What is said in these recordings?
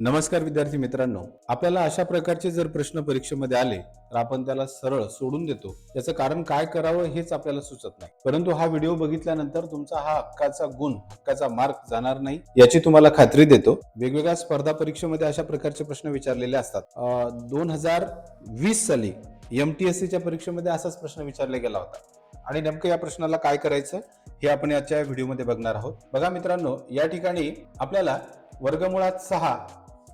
नमस्कार विद्यार्थी मित्रांनो आपल्याला अशा प्रकारचे जर प्रश्न परीक्षेमध्ये आले तर आपण त्याला सरळ सोडून देतो. त्याचं कारण काय करावं हेच आपल्याला सुचत नाही. परंतु हा व्हिडिओ बघितल्यानंतर तुमचा हा हक्काचा गुण हक्काचा मार्क जाणार नाही याची तुम्हाला खात्री देतो. वेगवेगळ्या स्पर्धा परीक्षेमध्ये अशा प्रकारचे प्रश्न विचारलेले असतात. दोन हजार वीस साली एम टी एस सीच्या परीक्षेमध्ये असाच प्रश्न विचारला गेला होता. आणि नेमकं या प्रश्नाला काय करायचं हे आपण याच्या व्हिडिओमध्ये बघणार आहोत. बघा मित्रांनो या ठिकाणी आपल्याला वर्गमुळात सहा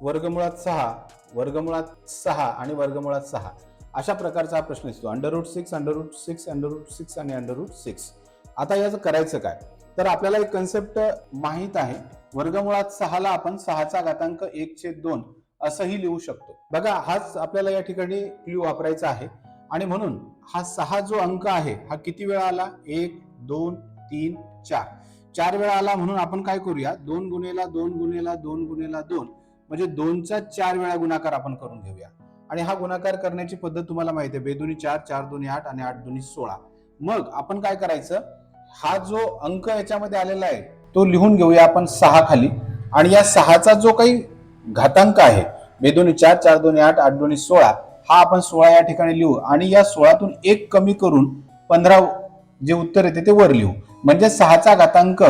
वर्गमुळात सहा वर्गमुळात सहा आणि वर्गमुळात सहा. अशा प्रकारचा हा प्रश्न दिसतो. Under root six under root six under root six आणि अंडररूट सिक्स आता याचं करायचं काय? तर आपल्याला एक कन्सेप्ट माहीत आहे. वर्गमुळात सहाला आपण सहाचा घातांक एक छेद दोन असंही लिहू शकतो. बघा हाच आपल्याला या ठिकाणी क्ल्यू वापरायचा आहे. आणि म्हणून हा सहा जो अंक आहे हा किती वेळा आला? एक दोन तीन चार. चार वेळा आला म्हणून आपण काय करूया? दोन गुन्हेला दोन गुन्हेला दोन गुन्हेला दोन. म्हणजे दोनचा चार वेळा गुणाकार आपण करून घेऊया. आणि हा गुणाकार करण्याची पद्धत तुम्हाला माहिती आहे बेदुनी चार चार दोन्ही आठ आणि आठ दोन्ही सोळा. मग आपण काय करायचं? हा जो अंक याच्यामध्ये आलेला आहे तो लिहून घेऊया आपण सहा खाली. आणि या सहाचा जो काही घातांक आहे बेदोनी चार चार दोन्ही आठ आठ दोन्ही सोळा हा आपण सोळा या ठिकाणी लिहू. आणि या सोळातून एक कमी करून पंधरा जे उत्तर येते ते वर लिहू. म्हणजे सहाचा घातांक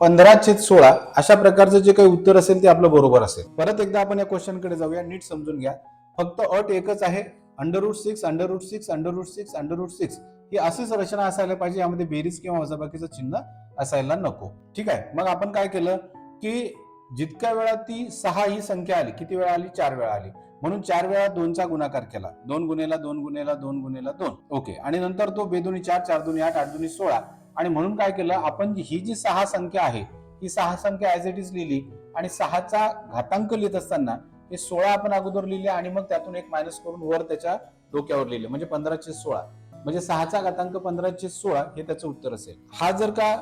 पंधरा छेद सोळा अशा प्रकारचं जे काही उत्तर असेल ते आपलं बरोबर असेल. परत एकदा आपण या क्वेश्चनकडे जाऊया नीट समजून घ्या. फक्त अट एकच आहे under root six under root six under root six under root six ही अशीच रचना असायला पाहिजे यामध्ये बेरीज किंवा वजाबाकीचं चिन्ह असायला नको. ठीक आहे? मग आपण काय केलं की जितक्या वेळा ती सहा ही संख्या आली किती वेळा आली? चार वेळा आली. म्हणून चार वेळा दोनचा गुणाकार केला. दोन गुन्हेला दोन गुन्हेला दोन गुन्हेला दोन. ओके. आणि नंतर तो बेदोनी चार चार दोन्ही आठ आठ दोन्ही सोळा. आणि म्हणून काय केलं आपण ही जी सहा संख्या आहे ही सहा संख्या ॲज इट इज लिहिली आणि सहाचा घातांक लिहित असताना हे सोळा आपण अगोदर लिहिले आणि मग त्यातून एक मायनस करून वर त्याच्या डोक्यावर लिहिले. म्हणजे पंधराशे सोळा. म्हणजे सहाचा घातांक पंधराशे सोळा हे त्याचं उत्तर असेल. हा जर का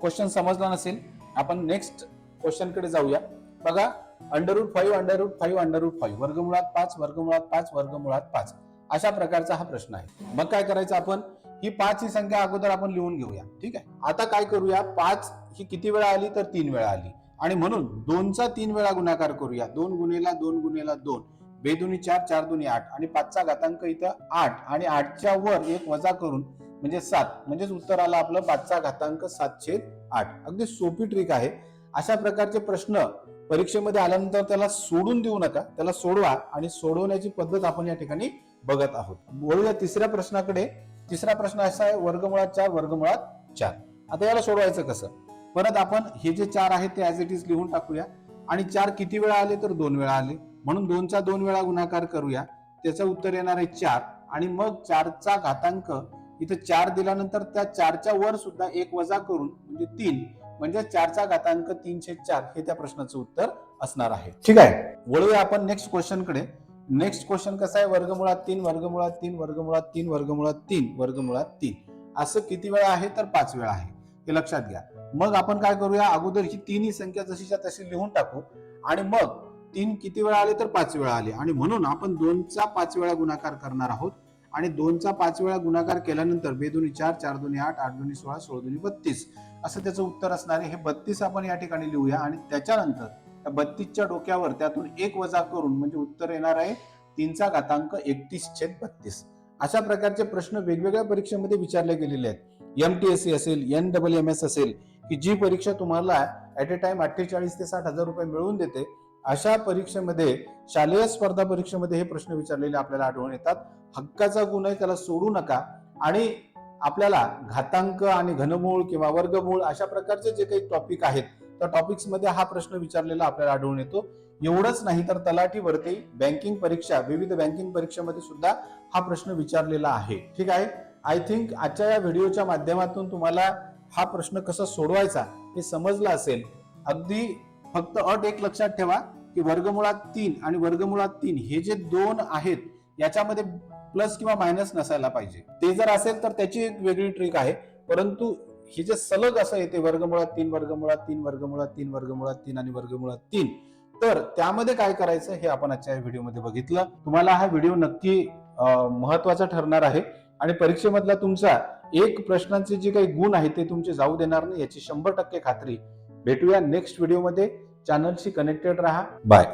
क्वेश्चन समजला नसेल आपण नेक्स्ट क्वेश्चनकडे जाऊया. बघा under root five under root five under root five वर्गमुळात पाच वर्गमुळात पाच वर्गमुळात पाच. अशा प्रकारचा हा प्रश्न आहे. मग काय करायचं आपण? ही पाच ही संख्या अगोदर आपण लिहून घेऊया. ठीक आहे? आता काय करूया? पाच ही किती वेळा आली तर तीन वेळा आली. आणि म्हणून दोनचा तीन वेळा गुणाकार करूया. दोन गुन्हेला दोन गुन्हेला दोन. बेदुनी चार चार दोन्ही आठ. आणि पाचचा घातांक इथं आठ. आणि आठच्या वर एक वजा करून म्हणजे सात. म्हणजेच उत्तर आलं आपलं पाचचा घातांक सातशे आठ. अगदी सोपी ट्रिक आहे. अशा प्रकारचे प्रश्न परीक्षेमध्ये आल्यानंतर त्याला सोडून देऊ नका. त्याला सोडवा. आणि सोडवण्याची पद्धत आपण या ठिकाणी बघत आहोत. बोलूया तिसऱ्या प्रश्नाकडे. तिसरा प्रश्न असा आहे वर्गमुळात चार वर्गमुळात चार. आता याला सोडवायचं कसं? परत आपण हे जे चार आहे ते ऍज इट इज लिहून टाकूया. आणि चार किती वेळा आले तर दोन वेळा आले. म्हणून दोनचा दोन वेळा गुणाकार करूया. त्याचं उत्तर येणार आहे चार. आणि मग चारचा घातांक इथं चार दिल्यानंतर त्या चारच्या वर सुद्धा एक वजा करून म्हणजे तीन म्हणजे चारचा घातांक तीनशे चार हे त्या प्रश्नाचं उत्तर असणार आहे. ठीक आहे? वळूया आपण नेक्स्ट क्वेश्चनकडे. नेक्स्ट क्वेश्चन कसं आहे? वर्गमुळात तीन वर्गमुळात तीन वर्गमुळात तीन वर्गमुळात तीन वर्गमुळात तीन. असं किती वेळा आहे? तर पाच वेळा आहे. हे लक्षात घ्या. मग आपण काय करूया? अगोदर ही तिन्ही संख्या जशीच्या तशी लिहून टाकू. आणि मग तीन किती वेळा आले? तर पाच वेळा आले. आणि म्हणून आपण दोनचा पाच वेळा गुणाकार करणार आहोत. आणि दोनचा पाच वेळा गुणाकार केल्यानंतर बेदोनी चार चार दोन्ही आठ आठ दोन्ही सोळा सोळा दोन्ही बत्तीस. असं त्याचं उत्तर असणार आहे. हे बत्तीस आपण या ठिकाणी लिहूया. आणि त्याच्यानंतर बत्तीसच्या डोक्यावर त्यातून एक वजा करून म्हणजे उत्तर येणार आहे तीनचा घातांक एकतीस छेद बत्तीस. अशा प्रकारचे प्रश्न वेगवेगळ्या परीक्षेमध्ये विचारले गेलेले आहेत. एम टी एस सी असेल एन डबल एम एस असेल की जी परीक्षा तुम्हाला ऍट ए टाइम अठ्ठेचाळीस ते साठ हजार रुपये मिळवून देते अशा परीक्षेमध्ये शालेय स्पर्धा परीक्षेमध्ये हे प्रश्न विचारलेले आपल्याला आढळून येतात. हक्काचा गुण आहे त्याला सोडू नका. आणि आपल्याला घातांक आणि घनमूळ किंवा वर्गमूळ अशा प्रकारचे जे काही टॉपिक आहेत त्या टॉपिक्समध्ये हा प्रश्न विचारलेला आपल्याला आढळून येतो. एवढंच नाही तर तलाठीवरती बँकिंग परीक्षा विविध बँकिंग परीक्षेमध्ये सुद्धा हा प्रश्न विचारलेला आहे. ठीक आहे? आय थिंक आजच्या या व्हिडिओच्या माध्यमातून तुम्हाला हा प्रश्न कसा सोडवायचा हे समजलं असेल. अगदी फक्त अट एक लक्षात ठेवा की वर्गमुळात तीन आणि वर्गमुळात तीन हे जे दोन आहेत याच्यामध्ये प्लस किंवा मायनस नसायला पाहिजे. ते जर असेल तर त्याची एक वेगळी ट्रिक आहे. परंतु हे जे सलग असं येते वर्गमुळात तीन वर्गमुळात तीन वर्गमुळात तीन वर्गमुळात तीन आणि वर्गमुळात तीन तर त्यामध्ये काय करायचं हे आपण आजच्या या व्हिडिओमध्ये बघितलं. तुम्हाला हा व्हिडिओ नक्की महत्त्वाचा ठरणार आहे. आणि परीक्षेमधला तुमचा एक प्रश्नांचे जे काही गुण आहेत ते तुमचे जाऊ देणार नाही याची शंभर टक्के खात्री. भेटूया नेक्स्ट व्हिडिओमध्ये चॅनलशी कनेक्टेड राहा. बाय